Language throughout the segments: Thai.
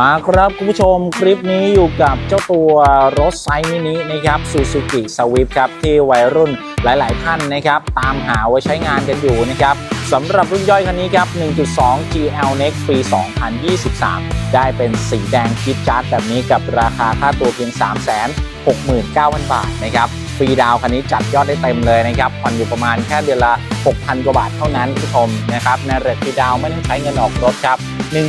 มาครับคุณผู้ชมคลิปนี้อยู่กับเจ้าตัวรถไซส์มินินะครับ Suzuki Swift ครับที่วัยรุ่นหลาย ๆ ท่านนะครับ ตามหาไว้ใช้งานกันอยู่นะครับสำหรับรุ่นย่อยคันนี้ครับ 1.2 GL Next ปี 2023 ได้เป็นสีแดงคิดจัดแบบนี้กับราคาค่าตัวเพียง 369,000 บาทนะครับ ฟรีดาวคันนี้จัดยอดได้เต็มเลยนะครับผ่อนอยู่ประมาณแค่เดือนละ 6,000 กว่าบาทเท่านั้นคุณผู้ชมนะครับในเรทฟรีดาวไม่ต้องใช้เงินออกรถครับ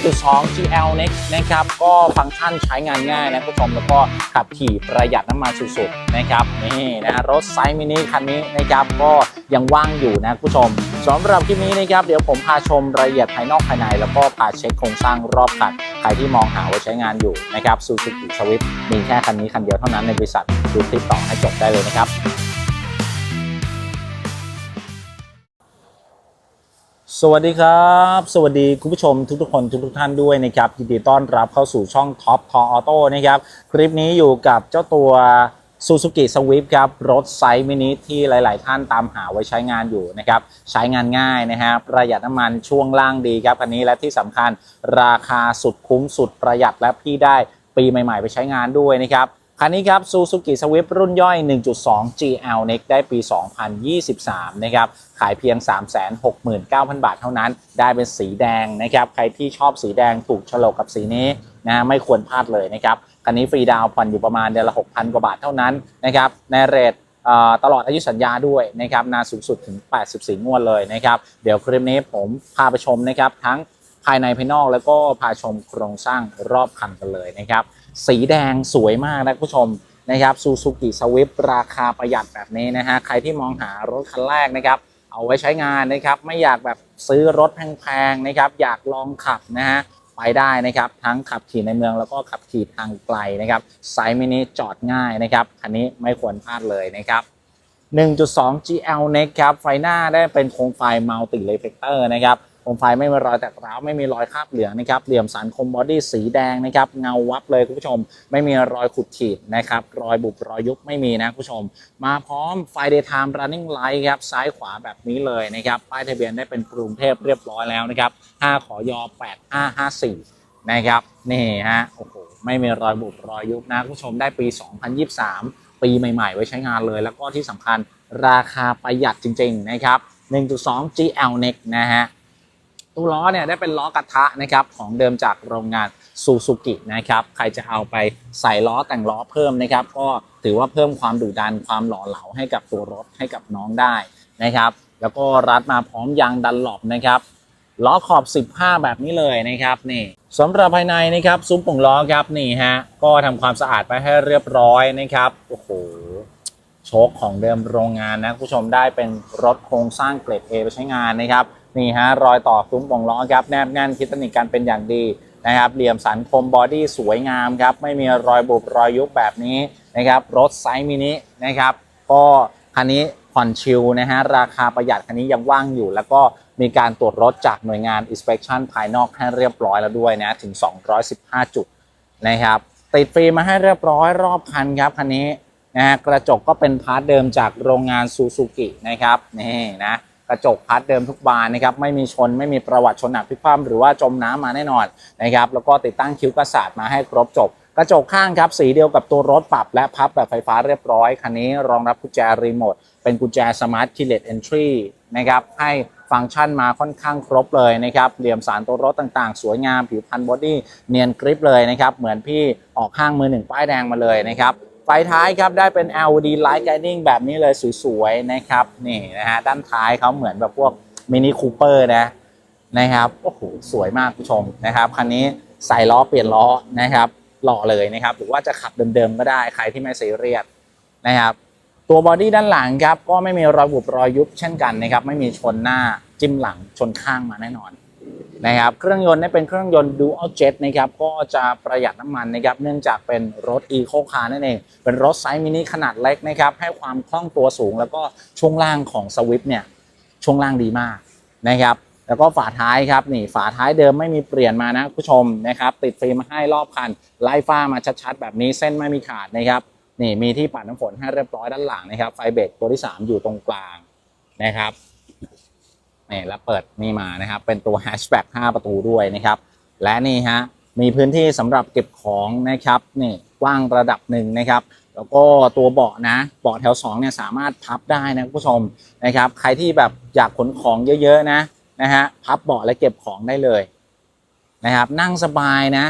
1.2 GL Next นะครับก็ฟังก์ชันใช้งานง่ายนะคุณผู้ชมแล้วก็ขับขี่ประหยัดน้ำมันสุดๆนะครับนี่นะรถไซส์มินิคันนี้นะครับก็ยังว่างอยู่นะคุณผู้ชม สำหรับคลิปนี้นะครับเดี๋ยวผมพาชมรายละเอียดภายนอกภายใน แล้วก็พาเช็คโครงสร้างรอบคันใครที่มองหาไว้ใช้งานอยู่นะครับ Suzuki Swift มีแค่คันนี้คันเดียวเท่านั้นในบริษัทดูคลิปต่อให้จบได้เลยนะครับสวัสดีครับ สวัสดีคุณผู้ชมทุกๆคนทุกๆท่านด้วยนะครับยินดีต้อนรับเข้าสู่ช่อง Top t o Auto นะครับ คลิปนี้อยู่กับเจ้าตัว Suzuki Swift ครับ รถไซส์มินิที่หลาย ๆ ท่านตามหาไว้ใช้งานอยู่นะครับ ใช้งานง่ายนะฮะประหยัดน้ำมันช่วงล่างดีครับคันนี้และที่สำคัญราคาสุดคุ้มสุดประหยัดและพี่ได้ปีใหม่ ๆ ไปใช้งานด้วยนะครับคันนี้ครับ Suzuki Swift รุ่นย่อย 1.2 GL Next ได้ปี 2023 นะครับ ขายเพียง 369,000 บาทเท่านั้น ได้เป็นสีแดงนะครับ ใครที่ชอบสีแดงถูกฉลกกับสีนี้นะ ไม่ควรพลาดเลยนะครับ คันนี้ฟรีดาวผ่อนอยู่ประมาณเดือนละ6,000 กว่าบาทเท่านั้นนะครับในเรทตลอดอายุสัญญาด้วยนะครับนานสูงสุดถึง 84 งวดเลยนะครับเดี๋ยวคลิปนี้ผมพาไปชมนะครับทั้งภายในภายนอกแล้วก็พาชมโครงสร้างรอบคันกันเลยนะครับสีแดงสวยมากนะคุณผู้ชมนะครับซูซูกิสวิฟราคาประหยัดแบบนี้นะฮะใครที่มองหารถคันแรกนะครับเอาไว้ใช้งานนะครับไม่อยากแบบซื้อรถแพงๆนะครับอยากลองขับนะฮะ ไปได้นะครับ ทั้งขับขี่ในเมืองแล้วก็ขับขี่ทางไกลนะครับไซส์มินิจอดง่ายนะครับคันนี้ไม่ควรพลาดเลยนะครับ 1.2 GL Next ครับไฟหน้าได้เป็นโครงไฟ Multi Reflector นะครับ มไฟไม่มีรอยแตกร้าวไม่มีรอยคราบเหลืองนะครับเหลี่ยมสันคมบอดี้สีแดงนะครับเงาวับเลยคุณผู้ชม ไม่มีรอยขุดขีดนะครับรอยบุบรอยยุบไม่มีนะคุณผู้ชม มาพร้อมไฟ daytime running light ครับซ้ายขวาแบบนี้เลยนะครับป้ายทะเบียนได้เป็นกรุงเทพเรียบร้อยแล้วนะครับ5ขอยอ8554นะครับนี่ฮะโอ้โหไม่มีรอยบุบรอยยุบนะคุณผู้ชมได้ปี 2023 ปีใหม่ๆ ไว้ใช้งานเลย แล้วก็ที่สำคัญราคาประหยัดจริง ๆ นะครับ 1.2 GL Next นะฮะ ตัวล้อเนี่ยได้เป็นล้อกระทะนะครับของเดิมจากโรงงานซูซูกินะครับใครจะเอาไปใส่ล้อแต่งล้อเพิ่มนะครับก็ถือว่าเพิ่มความดุดันความหล่อเหลาให้กับตัวรถให้กับน้องได้นะครับ แล้วก็รัดมาพร้อมยางดันหลบนะครับล้อขอบ 15 แบบนี้เลยนะครับนี่สำหรับภายในนะครับซุ้มปุ่งล้อครับนี่ฮะก็ทำความสะอาดไปให้เรียบร้อยนะครับโอ้โหโชคของเดิมโรงงานนะผู้ชมได้เป็นรถโครงสร้างเกรด A ไปใช้งานนะครับ นี่ฮะรอยต่อซุ้มวงล้อครับแนบแน่นคิดตนิกกันเป็นอย่างดีนะครับเหลี่ยมสันคมบอดี้สวยงามครับไม่มีรอยบุบรอยยุบแบบนี้นะครับรถไซส์มินินะครับก็คันนี้ผ่อนชิลนะฮะราคาประหยัดคันนี้ยังว่างอยู่ แล้วก็มีการตรวจรถจากหน่วยงาน inspection ภายนอกให้เรียบร้อยแล้วด้วยนะถึง 215 จุดนะครับติดฟิล์มมาให้เรียบร้อยรอบคันครับคันนี้นะฮะกระจกก็เป็นพาร์ทเดิมจากโรงงานซูซูกินะครับนี่นะ กระจกพาร์ทเดิมทุกบานนะครับไม่มีชนไม่มีประวัติชนหนักพลิกคว่ำหรือว่าจมน้ำมาแน่นอนนะครับแล้วก็ติดตั้งคิ้วกระสาดมาให้ครบจบ กระจกข้างครับสีเดียวกับตัวรถปรับและพับแบบไฟฟ้าเรียบร้อยคันนี้รองรับกุญแจรีโมทเป็นกุญแจสมาร์ทคีย์เลสเอนทรีนะครับให้ฟังก์ชันมาค่อนข้างครบเลยนะครับ เหลี่ยมสารตัวรถต่างๆ สวยงาม ผิวพันบอดี้เนียนกริปเลยนะครับ เหมือนพี่ออกข้างมือหนึ่งป้ายแดงมาเลยนะครับ ไฟท้ายครับได้เป็น LED Light Guiding แบบนี้เลยสวยๆนะครับนี่นะฮะด้านท้ายเขาเหมือนแบบพวกมินิคูเปอร์นะนะครับโอ้โหสวยมากผู้ชมนะครับคันนี้ใส่ล้อเปลี่ยนล้อนะครับหล่อเลยนะครับหรือว่าจะขับเดิมๆก็ได้ใครที่ไม่ซีเรียสนะครับตัวบอดี้ด้านหลังครับก็ไม่มีรอยบุบรอยยุบเช่นกันนะครับไม่มีชนหน้าจิ้มหลังชนข้างมาแน่นอน นะครับเครื่องยนต์นี่เป็นเครื่องยนต์ Dual Jet นะครับก็จะประหยัดน้ำมันนะครับเนื่องจากเป็นรถ Eco Car นั่นเอง เป็นรถไซส์มินิขนาดเล็กนะครับให้ความคล่องตัวสูง แล้วก็ช่วงล่างของ Swift เนี่ยช่วงล่างดีมากนะครับแล้วก็ฝาท้ายครับนี่ฝาท้ายเดิมไม่มีเปลี่ยนมานะผู้ชมนะครับติดฟิล์มมาให้รอบคันไล่ฟ้ามาชัดๆ แบบนี้เส้นไม่มีขาดนะครับนี่มีที่ปัดน้ำฝนให้เรียบร้อยด้านหลังนะครับไฟเบรกตัวที่ 3 อยู่ตรงกลางนะครับ นี่แล้วเปิดนี่มานะครับ เป็นตัวแฮชแบ็ก5ประตูด้วยนะครับ และนี่ฮะมีพื้นที่สำหรับเก็บของนะครับนี่กว้างระดับหนึ่งนะครับ แล้วก็ตัวเบาะนะเบาะแถว2เนี่ยสามารถพับได้นะคุณผู้ชมนะครับ ใครที่แบบอยากขนของเยอะๆนะนะฮะพับเบาะและเก็บของได้เลยนะครับ นั่งสบายนะ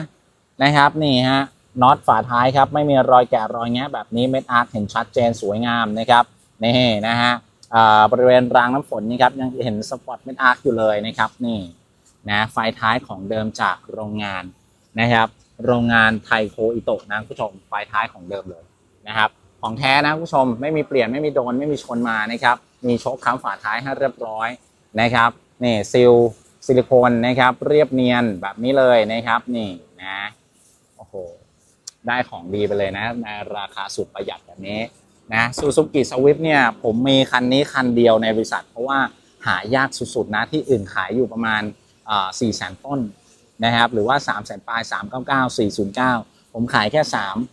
นะครับนี่ฮะน็อตฝาท้ายครับไม่มีรอยแกะรอยแงะแบบนี้เม็ดอาร์ตเห็นชัดเจนสวยงามนะครับนี่นะฮะ บริเวณรางน้ำฝนนี่ครับยังเห็นสปอตเม็ดอาร์ตอยู่เลยนะครับนี่นะไฟท้ายของเดิมจากโรงงานนะครับ โรงงานไทโคอิโตะนะคุณผู้ชมไฟท้ายของเดิมเลยนะครับ ของแท้นะคุณผู้ชมไม่มีเปลี่ยนไม่มีโดนไม่มีชนมานะครับมีโชคค้ำฝาท้ายให้เรียบร้อยนะครับนี่ซิลซิลิโคนนะครับ เรียบเนียนแบบนี้เลยนะครับ นี่นะโอ้โหได้ของดีไปเลยนะในราคาสุดประหยัดแบบนี้ นะซูซูกิสวิฟเนี่ยผมมีคันนี้คันเดียวในบริษัท เพราะว่าหายากสุดๆนะที่อื่นขายอยู่ประมาณ4 0 0 0 0ต้นนะครับหรือว่า3 0 0 0 0ปลาย399 409ผมขายแค่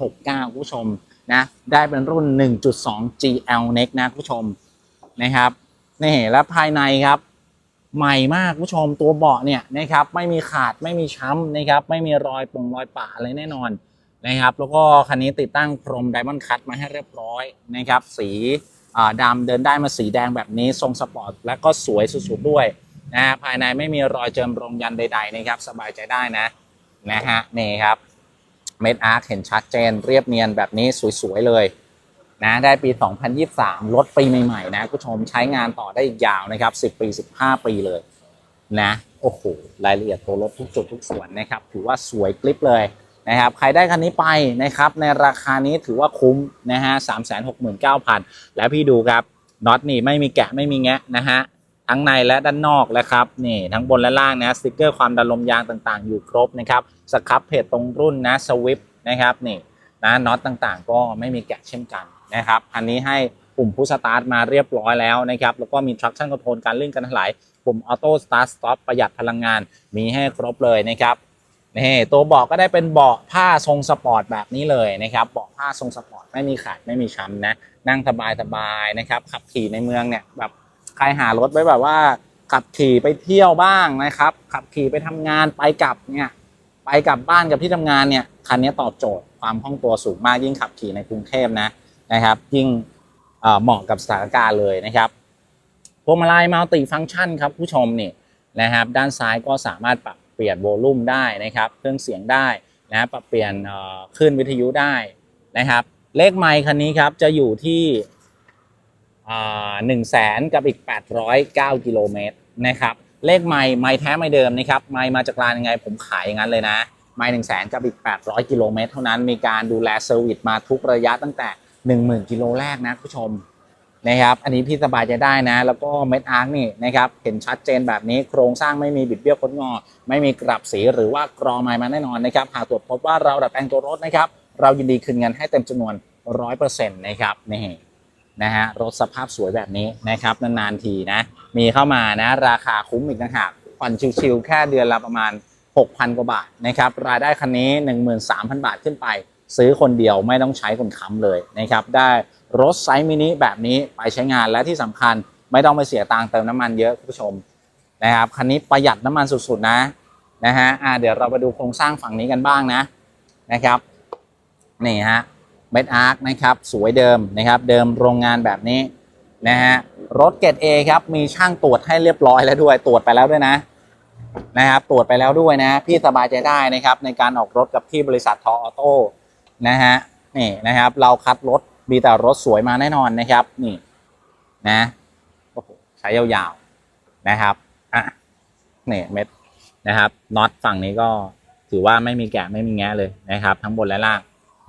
369ผู้ชมนะได้เป็นรุ่น 1.2 GL Next นะผู้ชมนะครับนี่แล้วภายในครับ ใหม่มากผู้ชมตัวเบาะเนี่ยนะครับไม่มีขาดไม่มีช้ำนะครับไม่มีรอยปงรอยปะอะไรแน่นอน นะครับแล้วก็คันนี้ติดตั้งพรมไดมอนด์คัตมาให้เรียบร้อยนะครับสีดำเดินได้มาสีแดงแบบนี้ทรงสปอร์ตและก็สวยสุดๆด้วยนะฮะภายในไม่มีรอยเจิมรมยันใดๆนะครับสบายใจได้นะนะฮะนี่ครับเมดอาร์คเห็นชัดเจนเรียบเนียนแบบนี้สวยๆเลยนะได้ปี 2023 รถปีใหม่ๆนะผู้ชมใช้งานต่อได้อีกยาวนะครับ 10 ปี 15 ปีเลยนะโอ้โหรายละเอียดตัวรถทุกจุดทุกส่วนนะครับถือว่าสวยกลิปเลย นะครับใครได้คันนี้ไปนะครับในราคานี้ถือว่าคุ้มนะฮะ369,000แล้วพี่ดูครับน็อตนี่ไม่มีแกะไม่มีแงะนะฮะทั้งในและด้านนอกแล้วครับนี่ทั้งบนและล่างนะสติกเกอร์ความดันลมยางต่างๆ อยู่ครบนะครับสครับเพจตรงรุ่นนะสวิปนะครับนี่นะน็อตต่างๆ ก็ไม่มีแกะเช่นกันนะครับอันนี้ให้ปุ่มพุชสตาร์ทมาเรียบร้อยแล้วนะครับแล้วก็มี traction control การเลื่อนการถลายปุ่ม auto start stop ประหยัดพลังงานมีให้ครบเลยนะครับ นี่ตัวเบาะก็ได้เป็นเบาะผ้าทรงสปอร์ตแบบนี้เลยนะครับเบาะผ้าทรงสปอร์ตไม่มีขาดไม่มีช้ำนะนั่งสบายสบายๆนะครับขับขี่ในเมืองเนี่ยแบบใครหารถไว้แบบว่า ขับขี่ไปเที่ยวบ้างนะครับ ขับขี่ไปทำงานไปกลับเนี่ยไปกลับบ้านกับที่ทำงานเนี่ยคันนี้ตอบโจทย์ความคล่องตัวสูงมากยิ่งขับขี่ในกรุงเทพนะนะครับ ยิ่งเหมาะกับสถานการณ์เลยนะครับพวงมาลัยมัลติฟังก์ชันครับผู้ชมนี่นะครับ ด้านซ้ายก็สามารถปรับ ลี่ยนโวลูมได้นะครับ เครื่องเสียงได้นะปรับเปลี่ยนคลื่นวิทยุได้นะครับ เลขไมค์คันนี้ครับจะอยู่ที่หนึ่งแสนกับอีก 809กิโลเมตรนะครับเลขไมค์ไมค์แท้ไม่เดิมนะครับไมค์มาจากร้านยังไงผมขายอย่างนั้นเลยนะ ไมค์หนึ่งแสนกับอีก 800 กิโลเมตรเท่านั้นมีการดูแลเซอร์วิสมาทุกระยะตั้งแต่ 10,000 กิโลแรกนะผู้ชม นะครับ อันนี้พี่สบายใจได้นะ แล้วก็เม็ดอาร์คนี่นะครับ เห็นชัดเจนแบบนี้ โครงสร้างไม่มีบิดเบี้ยวคดงอ ไม่มีกลับสีหรือว่ากรอไม้มาแน่นอนนะครับ หากตรวจพบว่าเราดัดแปลงตัวรถนะครับ เรายินดีคืนเงินให้เต็มจำนวน 100%นะครับ นี่นะฮะ รถสภาพสวยแบบนี้นะครับ นานๆทีนะ มีเข้ามานะ ราคาคุ้มอีกต่างหากผ่อนชิวๆแค่เดือนละประมาณ 6,000 กว่าบาทนะครับ รายได้คันนี้ 13,000 บาทขึ้นไป ซื้อคนเดียวไม่ต้องใช้คนค้ำเลยนะครับ ได้ รถไซส์มินิแบบนี้ไปใช้งานและที่สำคัญไม่ต้องไปเสียตังค์เติมน้ำมันเยอะคุณผู้ชมนะครับคันนี้ประหยัดน้ำมันสุดๆนะนะฮะอ่าเดี๋ยวเราไปดูโครงสร้างฝั่งนี้กันบ้างนะนะครับนี่ฮะเบดอาร์คนะครับสวยเดิมนะครับเดิมโรงงานแบบนี้นะฮะรถเกรด A ครับมีช่างตรวจให้เรียบร้อยแล้วด้วยตรวจไปแล้วด้วยนะนะครับตรวจไปแล้วด้วยนะ พี่สบายใจได้นะครับในการออกรถกับที่บริษัททออโต้นะฮะนี่นะครับเราคัดรถ มีแต่รถสวยมาแน่นอนนะครับนี่นะโอ้โหใช้ยาวๆนะครับอะเนี่ยเม็ดนะครับน็อตฝั่งนี้ก็ถือว่าไม่มีแกะไม่มีแงะเลยนะครับ ทั้งบนและล่าง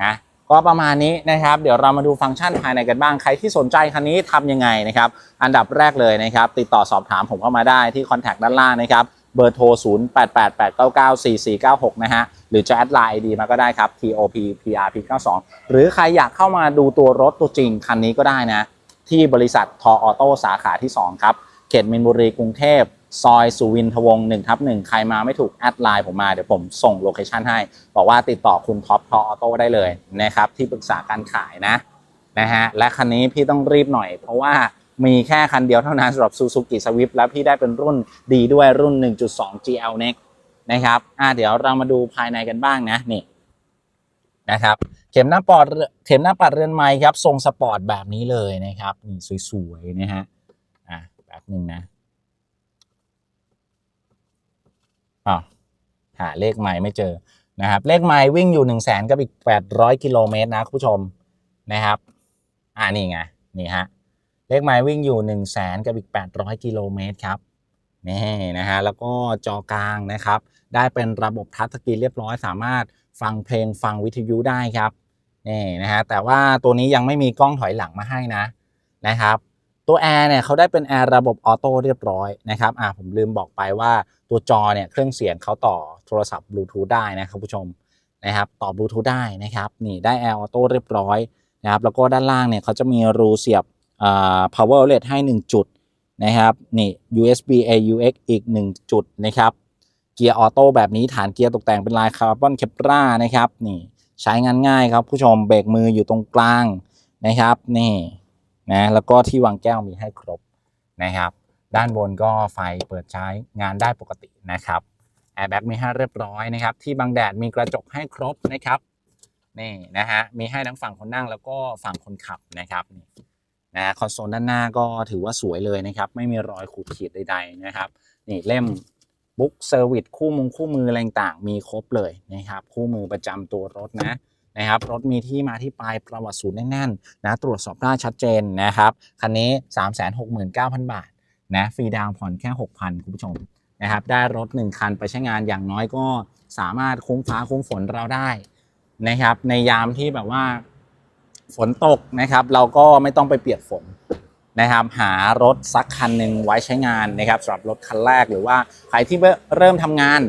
นะก็ประมาณนี้นะครับ เดี๋ยวเรามาดูฟังก์ชันภายในกันบ้างใครที่สนใจคันนี้ทำยังไงนะครับ อันดับแรกเลยนะครับ ติดต่อสอบถามผมเข้ามาได้ที่คอนแทคด้านล่างนะครับ เบอร์โทร 0 8 8 8 9 9 4 4 9 6 นะฮะ หรือจะแอดไลน์ ID มาก็ได้ครับ TOP PRP 92 หรือใครอยากเข้ามาดูตัวรถตัวจริงคันนี้ก็ได้นะ ที่บริษัททอออโต้สาขาที่ 2 ครับ เขตมินบุรีกรุงเทพซอยสุวินทวงศ์1ทับ1ใครมาไม่ถูกแอดไลน์ผมมาเดี๋ยวผมส่งโลเคชันให้ บอกว่าติดต่อคุณท็อปทอออโต้ได้เลยนะครับ ที่ปรึกษาการขายนะนะฮะและคันนี้พี่ต้องรีบหน่อยเพราะว่า มีแค่คันเดียวเท่านั้นสำหรับ Suzuki Swift แล้วพี่ได้เป็นรุ่นดีด้วยรุ่น 1.2 GL Next นะครับอ่าเดี๋ยวเรามาดูภายในกันบ้างนะนี่นะครับ เข็มหน้าปอดเข็มหน้าปัดเรือนไม้ครับทรงสปอร์ตแบบนี้เลยนะครับนี่สวยๆนะฮะอะแป๊บหนึ่งนะอ่าหาเลขไม้ไม่เจอนะครับเลขไม้วิ่งอยู่1นึ่งแสนกับอีก 800 กิโลเมตรนะคุณผู้ชมนะครับ อ่านี่ไงนี่ฮะ เลขไม้วิ่งอยู่1นึ่งแสนกับอีก 800 กิโลเมตรครับนี่นะฮะแล้วก็จอกลางนะครับ ได้เป็นระบบทัชสกรีนเรียบร้อยสามารถฟังเพลงฟังวิทยุได้ครับนี่นะฮะแต่ว่าตัวนี้ยังไม่มีกล้องถอยหลังมาให้นะนะครับ ตัวแอร์เนี่ยเขาได้เป็นแอร์ระบบออโต้เรียบร้อยนะครับอ่าผมลืมบอกไปว่าตัวจอเนี่ยเครื่องเสียงเขาต่อโทรศัพท์บลูทูธได้นะครับผู้ชมนะครับต่อบลูทูธได้นะครับนี่ได้แอร์ออโต้เรียบร้อยนะครับแล้วก็ด้านล่างเนี่ยเขาจะมีรูเสียบ power outlet ให้ 1 จุดนะครับนี่ USB AUX อีก 1 จุดนะครับเกียร์ออโต้แบบนี้ฐานเกียร์ตกแต่งเป็นลายคาร์บอนเคปรานะครับนี่ใช้งานง่ายครับผู้ชมเบรกมืออยู่ตรงกลางนะครับนี่นะแล้วก็ที่วางแก้วมีให้ครบนะครับ ด้านบนก็ไฟเปิดใช้งานได้ปกตินะครับแอร์แบ็กมีให้เรียบร้อยนะครับ ที่บังแดดมีกระจกให้ครบนะครับนี่นะฮะมีให้ทั้งฝั่งคนนั่งแล้วก็ฝั่งคนขับนะครับนี่ นะคอนโซลด้านหน้าก็ถือว่าสวยเลยนะครับ ไม่มีรอยขูดขีดใด ๆ นะครับ นี่เล่มบุ๊กเซอร์วิสคู่มุงคู่มืออะไรต่างมีครบเลยนะครับ คู่มือประจำตัวรถนะนะครับ รถมีที่มาที่ไปประวัติศูนย์แน่นๆนะตรวจสอบได้ชัดเจนนะครับ คันนี้ 369,000 บาทนะฟรีดาวน์ผ่อนแค่ 6,000 คุณผู้ชมนะครับ ได้รถ 1 คันไปใช้งานอย่างน้อยก็สามารถคุ้มฟ้าคุ้มฝนเราได้นะครับ ในยามที่แบบว่า ฝนตกนะครับ เราก็ไม่ต้องไปเปียกฝนนะครับ หารถสักคันหนึ่งไว้ใช้งานนะครับสำหรับรถคันแรกหรือว่าใครที่เริ่มทำงาน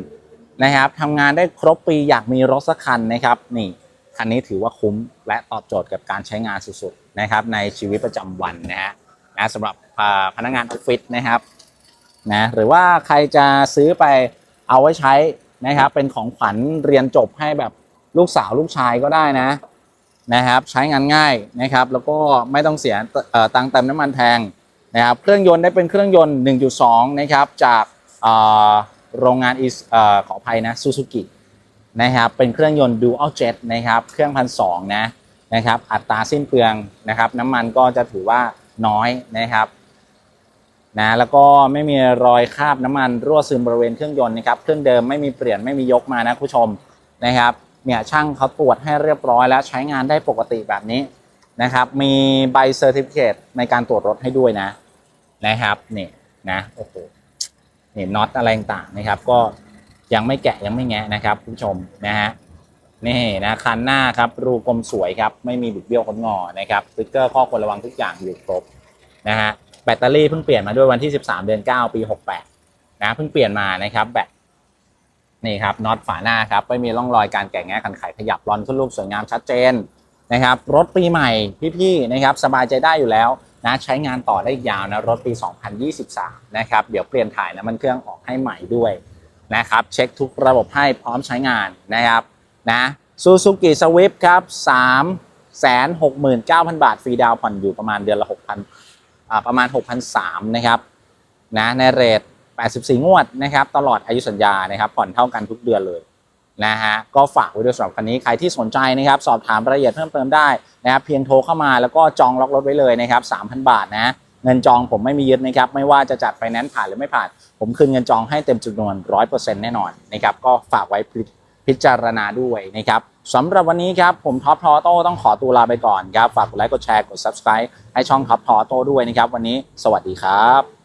นะครับทำงานได้ครบปีอยากมีรถสักคันนะครับ นี่คันนี้ถือว่าคุ้มและตอบโจทย์กับการใช้งานสุดๆนะครับ ในชีวิตประจำวันนะฮะนะสำหรับพนักงานออฟฟิศนะครับนะหรือว่าใครจะซื้อไปเอาไว้ใช้นะครับ เป็นของขวัญเรียนจบให้แบบลูกสาวลูกชายก็ได้นะ นะครับ ใช้งานง่ายนะครับ แล้วก็ไม่ต้องเสียตังค์เติมน้ำมันแพงนะครับ เครื่องยนต์ได้เป็นเครื่องยนต์ 1.2 นะครับ จากโรงงานอิสเอ่อขออภัยนะซูซูกินะครับ เป็นเครื่องยนต์ Dual Jet นะครับ เครื่องพันสองนะนะครับ อัตราสิ้นเปลืองนะครับ น้ำมันก็จะถือว่าน้อยนะครับนะแล้วก็ไม่มีรอยคราบน้ำมันรั่วซึมบริเวณเครื่องยนต์นะครับเครื่องเดิมไม่มีเปลี่ยนไม่มียกมานะคุณผู้ชมนะครับ เนี่ยช่างเขาตรวจให้เรียบร้อยแล้วใช้งานได้ปกติแบบนี้นะครับมีใบเซอร์ติฟิเคตในการตรวจรถให้ด้วยนะนะครับนี่นะโอ้โหนี่น็อตอะไรต่างนะครับ ก็ยังไม่แกะยังไม่แงะนะครับคุณผู้ชมนะฮะนี่นะคันหน้าครับรูกลมสวยครับไม่มีบิดเบี้ยวคนงอนะครับสติ๊กเกอร์ข้อควรระวังทุกอย่างอยู่ครบนะฮะแบตเตอรี่เพิ่งเปลี่ยนมาด้วยวันที่ 13 เดือน 9 ปี 68นะเพิ่งเปลี่ยนมานะครับแบต นี่ครับน็อตฝาหน้าครับไม่มีร่องรอยการแกะแงะกันไขขยับรอนขึ้นรูปสวยงามชัดเจนนะครับรถปีใหม่พี่ๆนะครับสบายใจได้อยู่แล้วนะใช้งานต่อได้ยาวนะรถปี 2023 นะครับเดี๋ยวเปลี่ยนถ่ายน้ำมันเครื่องออกให้ใหม่ด้วยนะครับเช็คทุกระบบให้พร้อมใช้งานนะครับนะซูซูกิสวิฟครับ3 69,000 บาทฟรีดาวน์ผ่อนอยู่ประมาณเดือนละ6,000อ่าประมาณ 6,300นะครับนะในเรท 84 งวดนะครับตลอดอายุสัญญานะครับผ่อนเท่ากันทุกเดือนเลยนะฮะก็ฝากไว้ด้วยสำหรับคันนี้ใครที่สนใจนะครับสอบถามรายละเอียดเพิ่มเติมได้นะครับเพียงโทรเข้ามาแล้วก็จองล็อกรถไว้เลยนะครับ3,000 บาทนะเงินจองผมไม่มียึดนะครับไม่ว่าจะจัดไฟแนนซ์ผ่านหรือไม่ผ่าน ผมคืนเงินจองให้เต็มจำนวน 100%แน่นอนนะครับก็ฝากไว้พิจารณาด้วยนะครับสำหรับวันนี้ครับผมท็อปทอโต้ต้องขอตัวลาไปก่อนครับฝากกดไลค์กดแชร์กด subscribe ให้ช่องท็อปทอโต้ด้วยนะครับวันนี้สวัสดีครับ